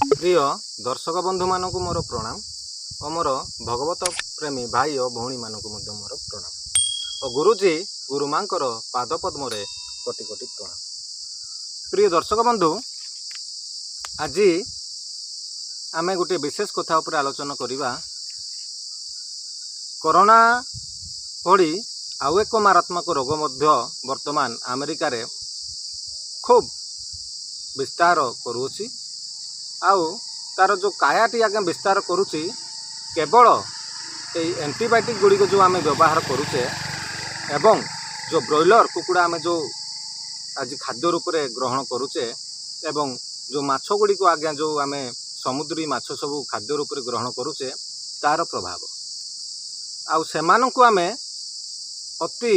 ପ୍ରିୟ ଦର୍ଶକ ବନ୍ଧୁମାନଙ୍କୁ ମୋର ପ୍ରଣାମ ଓ ମୋର ଭଗବତ ପ୍ରେମୀ ଭାଇ ଓ ଭଉଣୀମାନଙ୍କୁ ମଧ୍ୟ ମୋର ପ୍ରଣାମ। ଓ ଗୁରୁଜୀ ଗୁରୁମାଙ୍କର ପାଦ ପଦ୍ମରେ କୋଟି କୋଟି ପ୍ରଣାମ। ପ୍ରିୟ ଦର୍ଶକ ବନ୍ଧୁ ଆଜି ଆମେ ଗୋଟିଏ ବିଶେଷ କଥା ଉପରେ ଆଲୋଚନା କରିବା। କରୋନା ଭଳି ଆଉ ଏକ ମାରାତ୍ମକ ରୋଗ ମଧ୍ୟ ବର୍ତ୍ତମାନ ଆମେରିକାରେ ଖୁବ୍ ବିସ୍ତାର କରୁଅଛି। ଆଉ ତାର ଯେଉଁ କାୟାଟି ଆଜ୍ଞା ବିସ୍ତାର କରୁଛି କେବଳ ଏଇ ଆଣ୍ଟିବାୟୋଟିକ୍ ଗୁଡ଼ିକ ଯେଉଁ ଆମେ ବ୍ୟବହାର କରୁଛେ ଏବଂ ଯେଉଁ ବ୍ରଏଲର କୁକୁଡ଼ା ଆମେ ଯେଉଁ ଆଜି ଖାଦ୍ୟ ରୂପରେ ଗ୍ରହଣ କରୁଛେ ଏବଂ ଯେଉଁ ମାଛ ଗୁଡ଼ିକ ଆଜ୍ଞା ଯେଉଁ ଆମେ ସମୁଦ୍ରୀ ମାଛ ସବୁ ଖାଦ୍ୟ ରୂପରେ ଗ୍ରହଣ କରୁଛେ ତାର ପ୍ରଭାବ। ଆଉ ସେମାନଙ୍କୁ ଆମେ ଅତି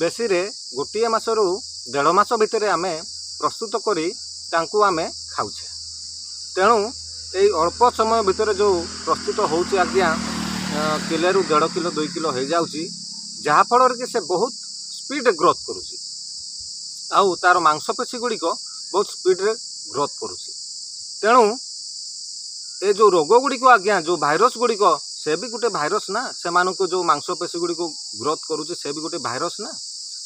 ବେଶୀରେ ଗୋଟିଏ ମାସରୁ ଦେଢ଼ ମାସ ଭିତରେ ଆମେ ପ୍ରସ୍ତୁତ କରି ତାଙ୍କୁ ଆମେ ଖାଉଛେ। ତେଣୁ ଏଇ ଅଳ୍ପ ସମୟ ଭିତରେ ଯେଉଁ ପ୍ରସ୍ତୁତ ହେଉଛି ଆଜ୍ଞା ଅଁ, କିଲୋରୁ ଦେଢ଼ କିଲୋ ଦୁଇ କିଲୋ ହେଇଯାଉଛି ଯାହାଫଳରେ କି ସେ ବହୁତ ସ୍ପିଡ଼ ଗ୍ରୋଥ୍ କରୁଛି। ଆଉ ତାର ମାଂସପେଶୀ ଗୁଡ଼ିକ ବହୁତ ସ୍ପିଡ଼ରେ ଗ୍ରୋଥ୍ କରୁଛି। ତେଣୁ ଏ ଯେଉଁ ରୋଗ ଗୁଡ଼ିକ ଆଜ୍ଞା ଯେଉଁ ଭାଇରସ୍ ଗୁଡ଼ିକ ସେ ବି ଗୋଟେ ଭାଇରସ୍ ନା ସେମାନଙ୍କୁ ଯେଉଁ ମାଂସପେଶୀ ଗୁଡ଼ିକ ଗ୍ରୋଥ୍ କରୁଛି ସେ ବି ଗୋଟେ ଭାଇରସ୍ ନା।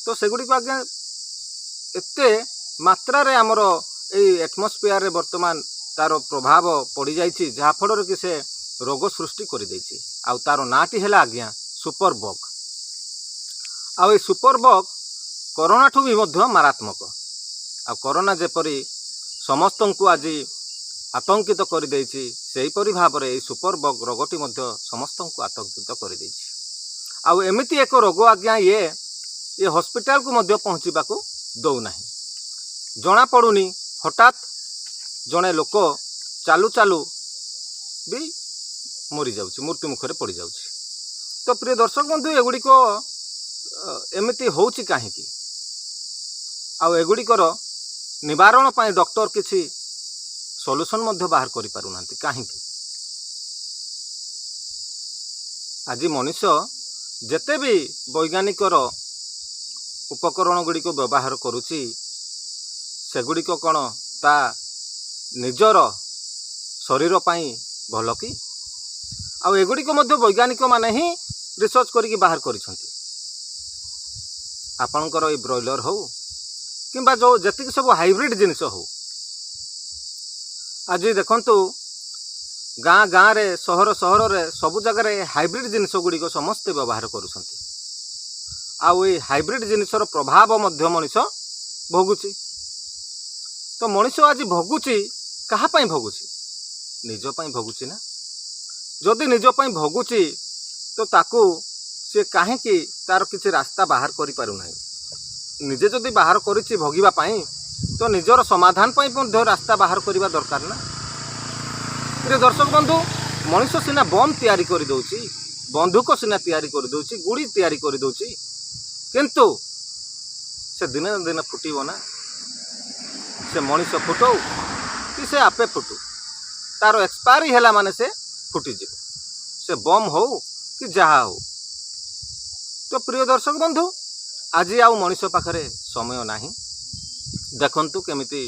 ତ ସେଗୁଡ଼ିକ ଆଜ୍ଞା ଏତେ ମାତ୍ରାରେ ଆମର ଏଇ ଆଟମସ୍ଫିୟରରେ ବର୍ତ୍ତମାନ ତାର ପ୍ରଭାବ ପଡ଼ିଯାଇଛି ଯାହାଫଳରେ କି ସେ ରୋଗ ସୃଷ୍ଟି କରିଦେଇଛି। ଆଉ ତାର ନାଁଟି ହେଲା ଆଜ୍ଞା ସୁପର ବଗ୍। ଆଉ ଏଇ ସୁପର ବଗ୍ କରୋନାଠୁ ବି ମଧ୍ୟ ମାରାତ୍ମକ। ଆଉ କରୋନା ଯେପରି ସମସ୍ତଙ୍କୁ ଆଜି ଆତଙ୍କିତ କରିଦେଇଛି ସେହିପରି ଭାବରେ ଏଇ ସୁପର ବଗ୍ ରୋଗଟି ମଧ୍ୟ ସମସ୍ତଙ୍କୁ ଆତଙ୍କିତ କରିଦେଇଛି। ଆଉ ଏମିତି ଏକ ରୋଗ ଆଜ୍ଞା ଇଏ ଇଏ ହସ୍ପିଟାଲକୁ ମଧ୍ୟ ପହଞ୍ଚିବାକୁ ଦେଉନାହିଁ। ଜଣାପଡ଼ୁନି ହଠାତ୍ ଜଣେ ଲୋକ ଚାଲୁ ଚାଲୁ ବି ମରିଯାଉଛି ମୃତ୍ୟୁ ମୁଖରେ ପଡ଼ିଯାଉଛି ତ ପ୍ରିୟ ଦର୍ଶକ ବନ୍ଧୁ ଏଗୁଡ଼ିକ ଏମିତି ହେଉଛି କାହିଁକି? ଆଉ ଏଗୁଡ଼ିକର ନିବାରଣ ପାଇଁ ଡକ୍ଟର କିଛି ସଲ୍ୟୁସନ୍ ମଧ୍ୟ ବାହାର କରିପାରୁନାହାନ୍ତି କାହିଁକି? ଆଜି ମଣିଷ ଯେତେ ବି ବୈଜ୍ଞାନିକର ଉପକରଣ ଗୁଡ଼ିକ ବ୍ୟବହାର କରୁଛି ସେଗୁଡ଼ିକ କ'ଣ ତା ନିଜର ଶରୀର ପାଇଁ ଭଲ କି? ଆଉ ଏଗୁଡ଼ିକ ମଧ୍ୟ ବୈଜ୍ଞାନିକମାନେ ହିଁ ରିସର୍ଚ୍ଚ କରିକି ବାହାର କରିଛନ୍ତି। ଆପଣଙ୍କର ଏଇ ବ୍ରଏଲର ହଉ କିମ୍ବା ଯେଉଁ ଯେତିକି ସବୁ ହାଇବ୍ରିଡ୍ ଜିନିଷ ହଉ। ଆଜି ଦେଖନ୍ତୁ ଗାଁ ଗାଁରେ ସହର ସହରରେ ସବୁ ଜାଗାରେ ହାଇବ୍ରିଡ୍ ଜିନିଷ ଗୁଡ଼ିକ ସମସ୍ତେ ବ୍ୟବହାର କରୁଛନ୍ତି। ଆଉ ଏଇ ହାଇବ୍ରିଡ୍ ଜିନିଷର ପ୍ରଭାବ ମଧ୍ୟ ମଣିଷ ଭୋଗୁଛି। ତ ମଣିଷ ଆଜି ଭୋଗୁଛି କାହା ପାଇଁ ଭୋଗୁଛି? ନିଜ ପାଇଁ ଭୋଗୁଛି ନା? ଯଦି ନିଜ ପାଇଁ ଭୋଗୁଛି ତ ତାକୁ ସେ କାହିଁକି ତାର କିଛି ରାସ୍ତା ବାହାର କରିପାରୁନାହିଁ? ନିଜେ ଯଦି ବାହାର କରିଛି ଭୋଗିବା ପାଇଁ ତ ନିଜର ସମାଧାନ ପାଇଁ ମଧ୍ୟ ରାସ୍ତା ବାହାର କରିବା ଦରକାର ନା? ପ୍ରିୟ ଦର୍ଶକ ବନ୍ଧୁ ମଣିଷ ସିନା ବମ୍ ତିଆରି କରିଦେଉଛି ବନ୍ଧୁକ ସିନା ତିଆରି କରିଦେଉଛି ଗୁଡ଼ି ତିଆରି କରିଦେଉଛି କିନ୍ତୁ ସେ ଦିନେ ନା ଦିନେ ଫୁଟିବ ନା? ସେ ମଣିଷ ଫୁଟଉ କି ସେ ଆପେ ଫୁଟୁ। ତାର ଏକ୍ସପାୟାରି ହେଲା ମାନେ ସେ ଫୁଟିଯିବ। ସେ ବମ୍ ହଉ କି ଯାହା ହଉ। ତ ପ୍ରିୟ ଦର୍ଶକ ବନ୍ଧୁ ଆଜି ଆଉ ମଣିଷ ପାଖରେ ସମୟ ନାହିଁ। ଦେଖନ୍ତୁ କେମିତି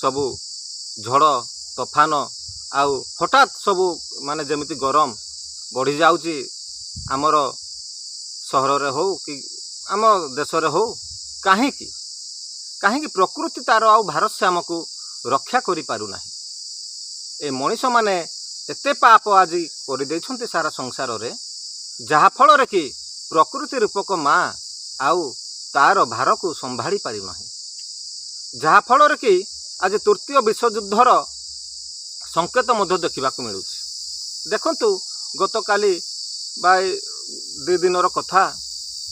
ସବୁ ଝଡ଼ ତୋଫାନ ଆଉ ହଠାତ୍ ସବୁ ମାନେ ଯେମିତି ଗରମ ବଢ଼ିଯାଉଛି ଆମର ସହରରେ ହଉ କି ଆମ ଦେଶରେ ହଉ କାହିଁକି? କାହିଁକି ପ୍ରକୃତି ତାର ଆଉ ଭାରସାମ୍ୟକୁ ରକ୍ଷା କରିପାରୁନାହିଁ। ଏ ମଣିଷମାନେ ଏତେ ପାପ ଆଜି କରିଦେଇଛନ୍ତି ସାରା ସଂସାରରେ ଯାହାଫଳରେ କି ପ୍ରକୃତି ରୂପକ ମା ଆଉ ତାର ଭାରକୁ ସମ୍ଭାଳି ପାରିନାହିଁ। ଯାହାଫଳରେ କି ଆଜି ତୃତୀୟ ବିଶ୍ୱଯୁଦ୍ଧର ସଂକେତ ମଧ୍ୟ ଦେଖିବାକୁ ମିଳୁଛି। ଦେଖନ୍ତୁ ଗତକାଲି ବା ଦୁଇ ଦିନର କଥା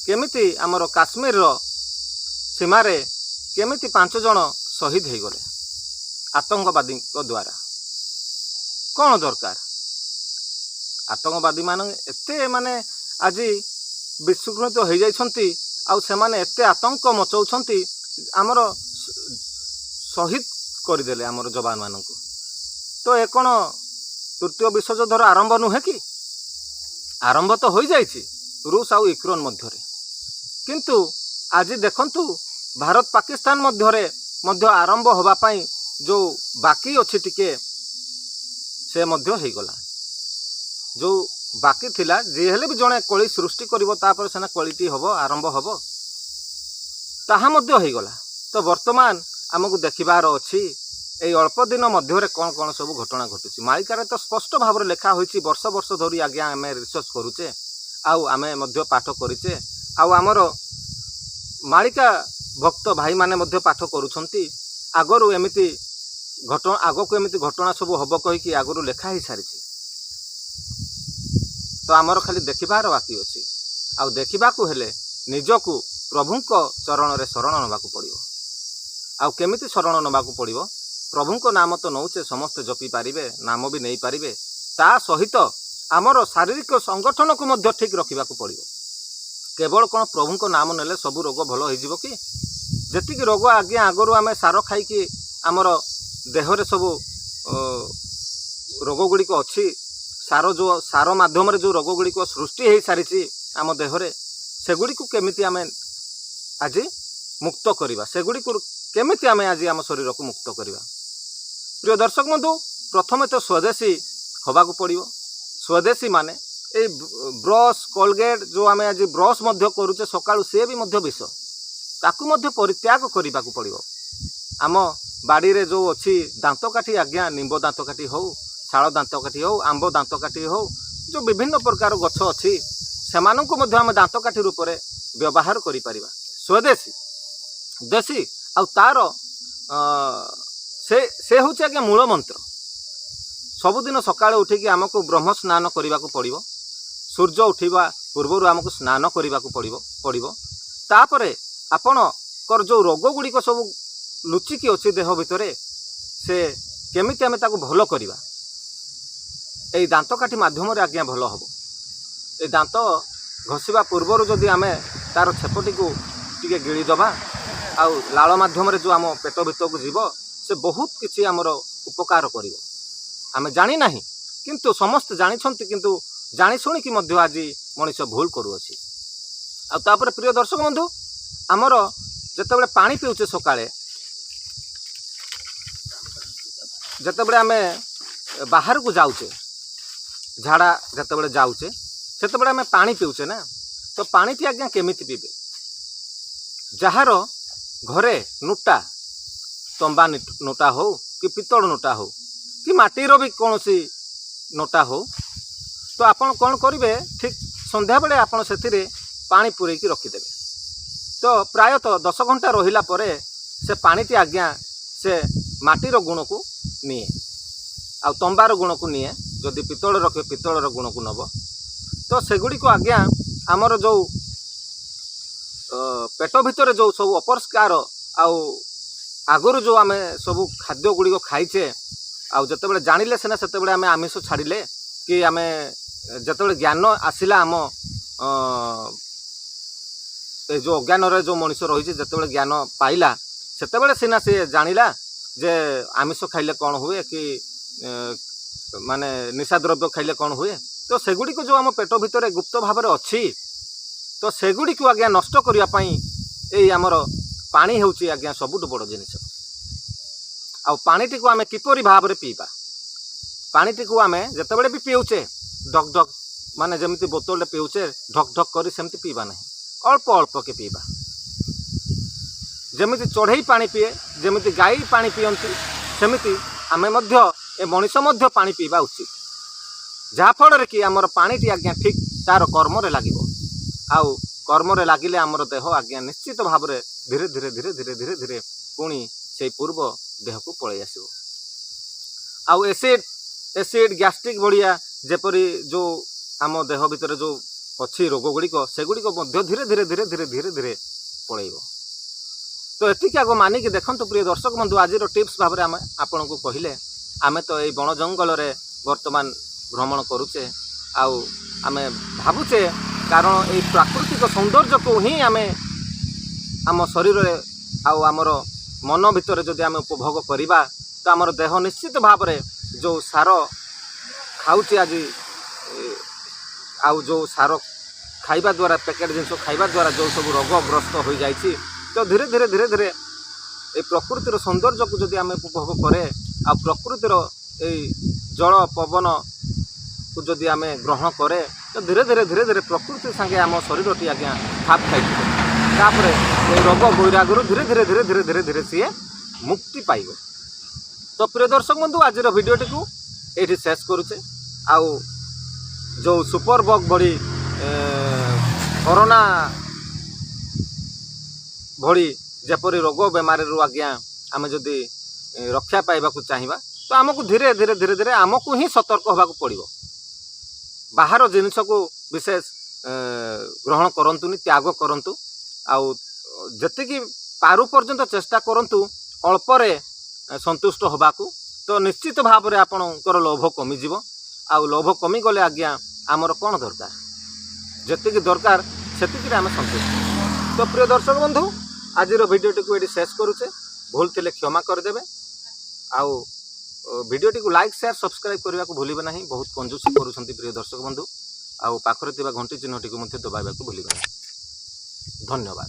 କେମିତି ଆମର କାଶ୍ମୀରର ସୀମାରେ କେମିତି ପାଞ୍ଚ ଜଣ ଶହୀଦ ହେଇଗଲେ। ଆତଙ୍କବାଦୀଙ୍କ ଦ୍ୱାରା କ'ଣ ଦରକାର ଆତଙ୍କବାଦୀମାନେ ଏତେ ମାନେ ଆଜି ବିଶୃଙ୍ଖଳିତ ହେଇଯାଇଛନ୍ତି ଆଉ ସେମାନେ ଏତେ ଆତଙ୍କ ମଚଉଛନ୍ତି ଆମର ସ- ଶହୀଦ କରିଦେଲେ ଆମର ଯବାନମାନଙ୍କୁ। ତ ଏ କ'ଣ ତୃତୀୟ ବିଶ୍ୱଯୁଦ୍ଧର ଆରମ୍ଭ ନୁହେଁ କି? ଆରମ୍ଭ ତ ହୋଇଯାଇଛି ରୁଷ ଆଉ ୟୁକ୍ରେନ୍ ମଧ୍ୟରେ। କିନ୍ତୁ ଆଜି ଦେଖନ୍ତୁ ଭାରତ ପାକିସ୍ତାନ ମଧ୍ୟରେ ମଧ୍ୟ ଆରମ୍ଭ ହେବା ପାଇଁ ଯେଉଁ ବାକି ଅଛି ଟିକେ ସେ ମଧ୍ୟ ହେଇଗଲା ଯେଉଁ ବାକି ଥିଲା ଯିଏ ହେଲେ ବି ଜଣେ କଳି ସୃଷ୍ଟି କରିବ ତାପରେ ସିନା କଳିଟି ହେବ ଆରମ୍ଭ ହେବ ତାହା ମଧ୍ୟ ହେଇଗଲା ତ ବର୍ତ୍ତମାନ ଆମକୁ ଦେଖିବାର ଅଛି ଏଇ ଅଳ୍ପ ଦିନ ମଧ୍ୟରେ କ'ଣ କ'ଣ ସବୁ ଘଟଣା ଘଟୁଛି ମାଳିକାରେ ତ ସ୍ପଷ୍ଟ ଭାବରେ ଲେଖା ହୋଇଛି ବର୍ଷ ବର୍ଷ ଧରି ଆଜ୍ଞା ଆମେ ରିସର୍ଚ୍ଚ କରୁଛେ ଆଉ ଆମେ ମଧ୍ୟ ପାଠ କରିଛେ ଆଉ ଆମର ମାଳିକା ଭକ୍ତ ଭାଇମାନେ ମଧ୍ୟ ପାଠ କରୁଛନ୍ତି ଆଗରୁ ଏମିତି ଘଟଣା ଆଗକୁ ଏମିତି ଘଟଣା ସବୁ ହେବ କହିକି ଆଗରୁ ଲେଖା ହେଇସାରିଛି ତ ଆମର ଖାଲି ଦେଖିବାର ବାକି ଅଛି। ଆଉ ଦେଖିବାକୁ ହେଲେ ନିଜକୁ ପ୍ରଭୁଙ୍କ ଚରଣରେ ଶରଣ ନେବାକୁ ପଡ଼ିବ। ଆଉ କେମିତି ଶରଣ ନେବାକୁ ପଡ଼ିବ? ପ୍ରଭୁଙ୍କ ନାମ ତ ନେଉଛେ ସମସ୍ତେ ଜପି ପାରିବେ ନାମ ବି ନେଇପାରିବେ ତା ସହିତ ଆମର ଶାରୀରିକ ସଂଗଠନକୁ ମଧ୍ୟ ଠିକ୍ ରଖିବାକୁ ପଡ଼ିବ। କେବଳ କ'ଣ ପ୍ରଭୁଙ୍କ ନାମ ନେଲେ ସବୁ ରୋଗ ଭଲ ହେଇଯିବ କି? ଯେତିକି ରୋଗ ଆଜ୍ଞା ଆଗରୁ ଆମେ ସାର ଖାଇକି ଆମର ଦେହରେ ସବୁ ରୋଗ ଗୁଡ଼ିକ ଅଛି ସାର ଯେଉଁ ସାର ମାଧ୍ୟମରେ ଯେଉଁ ରୋଗ ଗୁଡ଼ିକ ସୃଷ୍ଟି ହେଇସାରିଛି ଆମ ଦେହରେ ସେଗୁଡ଼ିକୁ କେମିତି ଆମେ ଆଜି ମୁକ୍ତ କରିବା? ସେଗୁଡ଼ିକୁ କେମିତି ଆମେ ଆଜି ଆମ ଶରୀରକୁ ମୁକ୍ତ କରିବା? ପ୍ରିୟ ଦର୍ଶକ ବନ୍ଧୁ ପ୍ରଥମେ ତ ସ୍ୱଦେଶୀ ହେବାକୁ ପଡ଼ିବ। ସ୍ୱଦେଶୀ ମାନେ ଏଇ ବ୍ରସ୍ କୋଲଗେଟ୍ ଯେଉଁ ଆମେ ଆଜି ବ୍ରସ୍ ମଧ୍ୟ କରୁଛେ ସକାଳୁ ସିଏ ବି ମଧ୍ୟ ବିଷ। ତାକୁ ମଧ୍ୟ ପରିତ୍ୟାଗ କରିବାକୁ ପଡ଼ିବ। ଆମ ବାଡ଼ିରେ ଯେଉଁ ଅଛି ଦାନ୍ତକାଠି ଆଜ୍ଞା ନିମ୍ବ ଦାନ୍ତକାଠି ହେଉ ଶାଳ ଦାନ୍ତକାଠି ହେଉ ଆମ୍ବ ଦାନ୍ତକାଠି ହେଉ ଯେଉଁ ବିଭିନ୍ନ ପ୍ରକାର ଗଛ ଅଛି ସେମାନଙ୍କୁ ମଧ୍ୟ ଆମେ ଦାନ୍ତକାଠି ରୂପରେ ବ୍ୟବହାର କରିପାରିବା। ସ୍ୱଦେଶୀ ଦେଶୀ ଆଉ ତାର ସେ ସେ ହେଉଛି ଆଜ୍ଞା ମୂଳ ମନ୍ତ୍ର। ସବୁଦିନ ସକାଳେ ଉଠିକି ଆମକୁ ବ୍ରହ୍ମ ସ୍ନାନ କରିବାକୁ ପଡ଼ିବ। ସୂର୍ଯ୍ୟ ଉଠିବା ପୂର୍ବରୁ ଆମକୁ ସ୍ନାନ କରିବାକୁ ପଡ଼ିବ ପଡ଼ିବ। ତାପରେ ଆପଣଙ୍କର ଯେଉଁ ରୋଗ ଗୁଡ଼ିକ ସବୁ ଲୁଚିକି ଅଛି ଦେହ ଭିତରେ ସେ କେମିତି ଆମେ ତାକୁ ଭଲ କରିବା? ଏଇ ଦାନ୍ତକାଠି ମାଧ୍ୟମରେ ଆଜ୍ଞା ଭଲ ହେବ। ଏ ଦାନ୍ତ ଘଷିବା ପୂର୍ବରୁ ଯଦି ଆମେ ତାର ଛେପଟିକୁ ଟିକେ ଗିଳିଦେବା ଆଉ ଲାଳ ମାଧ୍ୟମରେ ଯେଉଁ ଆମ ପେଟ ଭିତରକୁ ଯିବ ସେ ବହୁତ କିଛି ଆମର ଉପକାର କରିବ। ଆମେ ଜାଣିନାହିଁ କିନ୍ତୁ ସମସ୍ତେ ଜାଣିଛନ୍ତି କିନ୍ତୁ ଜାଣି ଶୁଣିକି ମଧ୍ୟ ଆଜି ମଣିଷ ଭୁଲ କରୁଅଛି। ଆଉ ତାପରେ ପ୍ରିୟ ଦର୍ଶକ ବନ୍ଧୁ ଆମର ଯେତେବେଳେ ପାଣି ପିଉଛେ ସକାଳେ ଯେତେବେଳେ ଆମେ ବାହାରକୁ ଯାଉଛେ ଝାଡ଼ା ଯେତେବେଳେ ଯାଉଛେ ସେତେବେଳେ ଆମେ ପାଣି ପିଉଛେ ନା? ତ ପାଣିଟି ଆଜ୍ଞା କେମିତି ପିଇବେ? ଯାହାର ଘରେ ନୋଟା ତମ୍ବା ନିଟ- ନୋଟା ହଉ କି ପିତ୍ତଳ ନୋଟା ହଉ କି ମାଟିର ବି କୌଣସି ନୋଟା ହଉ ତ ଆପଣ କ'ଣ କରିବେ? ଠିକ୍ ସନ୍ଧ୍ୟାବେଳେ ଆପଣ ସେଥିରେ ପାଣି ପୂରେଇକି ରଖିଦେବେ। ତ ପ୍ରାୟତଃ ଦଶ ଘଣ୍ଟା ରହିଲା ପରେ ସେ ପାଣିଟି ଆଜ୍ଞା ସେ ମାଟିର ଗୁଣକୁ ନିଏ। ଆଉ ତମ୍ବାର ଗୁଣକୁ ନିଏ ଯଦି ପିତ୍ତଳ ରଖିବେ ପିତ୍ତଳର ଗୁଣକୁ ନେବ। ତ ସେଗୁଡ଼ିକୁ ଆଜ୍ଞା ଆମର ଯେଉଁ ପେଟ ଭିତରେ ଯେଉଁ ସବୁ ଅପରିଷ୍କାର ଆଉ ଆଗରୁ ଯେଉଁ ଆମେ ସବୁ ଖାଦ୍ୟ ଗୁଡ଼ିକ ଖାଇଛେ ଆଉ ଯେତେବେଳେ ଜାଣିଲେ ସିନା ସେତେବେଳେ ଆମେ ଆମିଷ ଛାଡ଼ିଲେ କି ଆମେ ଯେତେବେଳେ ଜ୍ଞାନ ଆସିଲା ଆମ ଅ, ଏ ଯେଉଁ ଅଜ୍ଞାନରେ ଯେଉଁ ମଣିଷ ରହିଛି ଯେତେବେଳେ ଜ୍ଞାନ ପାଇଲା ସେତେବେଳେ ସିନା ସେ ଜାଣିଲା ଯେ ଆମିଷ ଖାଇଲେ କ'ଣ ହୁଏ କି ଏ, ମାନେ ନିଶା ଦ୍ରବ୍ୟ ଖାଇଲେ କ'ଣ ହୁଏ। ତ ସେଗୁଡ଼ିକୁ ଯେଉଁ ଆମ ପେଟ ଭିତରେ ଗୁପ୍ତ ଭାବରେ ଅଛି ତ ସେଗୁଡ଼ିକୁ ଆଜ୍ଞା ନଷ୍ଟ କରିବା ପାଇଁ ଏଇ ଆମର ପାଣି ହେଉଛି ଆଜ୍ଞା ସବୁଠୁ ବଡ଼ ଜିନିଷ। ଆଉ ପାଣିଟିକୁ ଆମେ କିପରି ଭାବରେ ପିଇବା? ପାଣିଟିକୁ ଆମେ ଯେତେବେଳେ ବି ପିଉଛେ ଢକ୍ ଢକ୍ ମାନେ ଯେମିତି ବୋତଲରେ ପିଉଛେ ଢକ୍ ଢକ୍ କରି ସେମିତି ପିଇବା ନାହିଁ। ଅଳ୍ପ ଅଳ୍ପକେ ପିଇବା। ଯେମିତି ଚଢ଼େଇ ପାଣି ପିଏ ଯେମିତି ଗାଈ ପାଣି ପିଅନ୍ତି ସେମିତି ଆମେ ମଧ୍ୟ ଏ ମଣିଷ ମଧ୍ୟ ପାଣି ପିଇବା ଉଚିତ। ଯାହାଫଳରେ କି ଆମର ପାଣିଟି ଆଜ୍ଞା ଠିକ୍ ତାର କର୍ମରେ ଲାଗିବ। ଆଉ କର୍ମରେ ଲାଗିଲେ ଆମର ଦେହ ଆଜ୍ଞା ନିଶ୍ଚିତ ଭାବରେ ଧୀରେ ଧୀରେ ଧୀରେ ଧୀରେ ଧୀରେ ଧୀରେ ପୁଣି ସେଇ ପୂର୍ବ ଦେହକୁ ପଳେଇ ଆସିବ। ଆଉ ଏସିଡ୍ ଏସିଡ୍ ଗ୍ୟାଷ୍ଟ୍ରିକ୍ ଭଳିଆ ଯେପରି ଯେଉଁ ଆମ ଦେହ ଭିତରେ ଯେଉଁ ଅଛି ରୋଗ ଗୁଡ଼ିକ ସେଗୁଡ଼ିକ ମଧ୍ୟ ଧୀରେ ଧୀରେ ଧୀରେ ଧୀରେ ଧୀରେ ଧୀରେ ପଳେଇବ ତ ଏତିକି ଆଗ ମାନିକି ଦେଖନ୍ତୁ ପ୍ରିୟ ଦର୍ଶକ ବନ୍ଧୁ ଆଜିର ଟିପ୍ସ ଭାବରେ ଆମେ ଆପଣଙ୍କୁ କହିଲେ ଆମେ ତ ଏଇ ବଣ ଜଙ୍ଗଲରେ ବର୍ତ୍ତମାନ ଭ୍ରମଣ କରୁଛେ ଆଉ ଆମେ ଭାବୁଛେ କାରଣ ଏଇ ପ୍ରାକୃତିକ ସୌନ୍ଦର୍ଯ୍ୟକୁ ହିଁ ଆମେ ଆମ ଶରୀରରେ ଆଉ ଆମର ମନ ଭିତରେ ଯଦି ଆମେ ଉପଭୋଗ କରିବା ତ ଆମର ଦେହ ନିଶ୍ଚିତ ଭାବରେ ଯେଉଁ ସାର ଖାଉଛି ଆଜି ଏ, ଆଉ ଯେଉଁ ସାର ଖାଇବା ଦ୍ୱାରା ପ୍ୟାକେଟ୍ ଜିନିଷ ଖାଇବା ଦ୍ୱାରା ଯେଉଁ ସବୁ ରୋଗଗ୍ରସ୍ତ ହୋଇଯାଇଛି ତ ଧୀରେ ଧୀରେ ଧୀରେ ଧୀରେ ଏ ପ୍ରକୃତିର ସୌନ୍ଦର୍ଯ୍ୟକୁ ଯଦି ଆମେ ଉପଭୋଗ କରେ ଆଉ ପ୍ରକୃତିର ଏଇ ଜଳ ପବନକୁ ଯଦି ଆମେ ଗ୍ରହଣ କରେ ତ ଧୀରେ ଧୀରେ ଧୀରେ ଧୀରେ ପ୍ରକୃତି ସାଙ୍ଗେ ଆମ ଶରୀରଟି ଆଜ୍ଞା ଖାପ ଖାଇଯିବ ତାପରେ ଏଇ ରୋଗ ବୈରାଗରୁ ଧୀରେ ଧୀରେ ଧୀରେ ଧୀରେ ଧୀରେ ଧୀରେ ସିଏ ମୁକ୍ତି ପାଇବ ତ ପ୍ରିୟ ଦର୍ଶକ ବନ୍ଧୁ ଆଜିର ଭିଡ଼ିଓଟିକୁ ଏଇଠି ଶେଷ କରୁଛେ ଆଉ ଯେଉଁ ସୁପର ବଗ୍ ଭଳି କରୋନା ଭଳି ଯେପରି ରୋଗ ବେମାରୀରୁ ଆଜ୍ଞା ଆମେ ଯଦି ରକ୍ଷା ପାଇବାକୁ ଚାହିଁବା ତ ଆମକୁ ଧୀରେ ଧୀରେ ଧୀରେ ଧୀରେ ଆମକୁ ହିଁ ସତର୍କ ହେବାକୁ ପଡ଼ିବ। ବାହାର ଜିନିଷକୁ ବିଶେଷ ଗ୍ରହଣ କରନ୍ତୁନି ତ୍ୟାଗ କରନ୍ତୁ। ଆଉ ଯେତିକି ପାରୁ ପର୍ଯ୍ୟନ୍ତ ଚେଷ୍ଟା କରନ୍ତୁ ଅଳ୍ପରେ ସନ୍ତୁଷ୍ଟ ହେବାକୁ ତ ନିଶ୍ଚିତ ଭାବରେ ଆପଣଙ୍କର ଲୋଭ କମିଯିବ। ଆଉ ଲୋଭ କମିଗଲେ ଆଜ୍ଞା ଆମର କ'ଣ ଦରକାର? ଯେତିକି ଦରକାର ସେତିକିରେ ଆମେ ସନ୍ତୁଷ୍ଟ। ତ ପ୍ରିୟ ଦର୍ଶକ ବନ୍ଧୁ ଆଜିର ଭିଡ଼ିଓଟିକୁ ଏଠି ଶେଷ କରୁଛେ। ଭୁଲ ଥିଲେ କ୍ଷମା କରିଦେବେ। ଆଉ ଅ, ଭିଡ଼ିଓଟିକୁ ଲାଇକ୍ ସେୟାର ସବସ୍କ୍ରାଇବ୍ କରିବାକୁ ଭୁଲିବେ ନାହିଁ। ବହୁତ କଞ୍ଜୁସି କରୁଛନ୍ତି ପ୍ରିୟ ଦର୍ଶକ ବନ୍ଧୁ। ଆଉ ପାଖରେ ଥିବା ଘଣ୍ଟି ଚିହ୍ନଟିକୁ ମଧ୍ୟ ଦବାଇବାକୁ ଭୁଲିବେ ନାହିଁ। ଧନ୍ୟବାଦ।